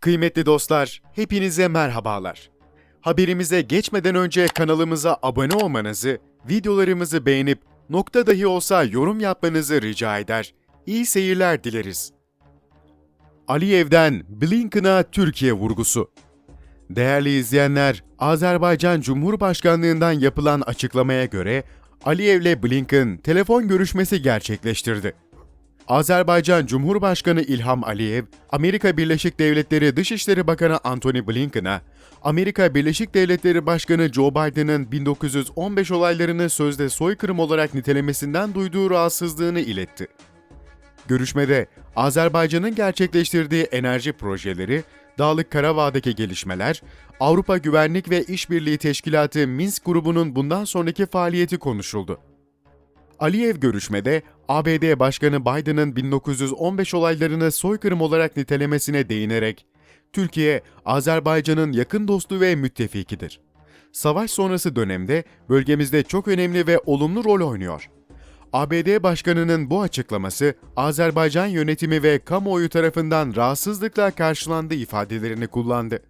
Kıymetli dostlar, hepinize merhabalar. Haberimize geçmeden önce kanalımıza abone olmanızı, videolarımızı beğenip nokta dahi olsa yorum yapmanızı rica eder. İyi seyirler dileriz. Aliyev'den Blinken'a Türkiye vurgusu. Değerli izleyenler, Azerbaycan Cumhurbaşkanlığından yapılan açıklamaya göre Aliyev'le Blinken telefon görüşmesi gerçekleştirdi. Azerbaycan Cumhurbaşkanı İlham Aliyev, Amerika Birleşik Devletleri Dışişleri Bakanı Antony Blinken'a, Amerika Birleşik Devletleri Başkanı Joe Biden'ın 1915 olaylarını sözde soykırım olarak nitelemesinden duyduğu rahatsızlığını iletti. Görüşmede Azerbaycan'ın gerçekleştirdiği enerji projeleri, Dağlık Karabağ'daki gelişmeler, Avrupa Güvenlik ve İşbirliği Teşkilatı Minsk grubunun bundan sonraki faaliyeti konuşuldu. Aliyev görüşmede ABD Başkanı Biden'ın 1915 olaylarını soykırım olarak nitelemesine değinerek, Türkiye, Azerbaycan'ın yakın dostu ve müttefikidir. Savaş sonrası dönemde bölgemizde çok önemli ve olumlu rol oynuyor. ABD Başkanı'nın bu açıklaması, Azerbaycan yönetimi ve kamuoyu tarafından rahatsızlıkla karşılandı ifadelerini kullandı.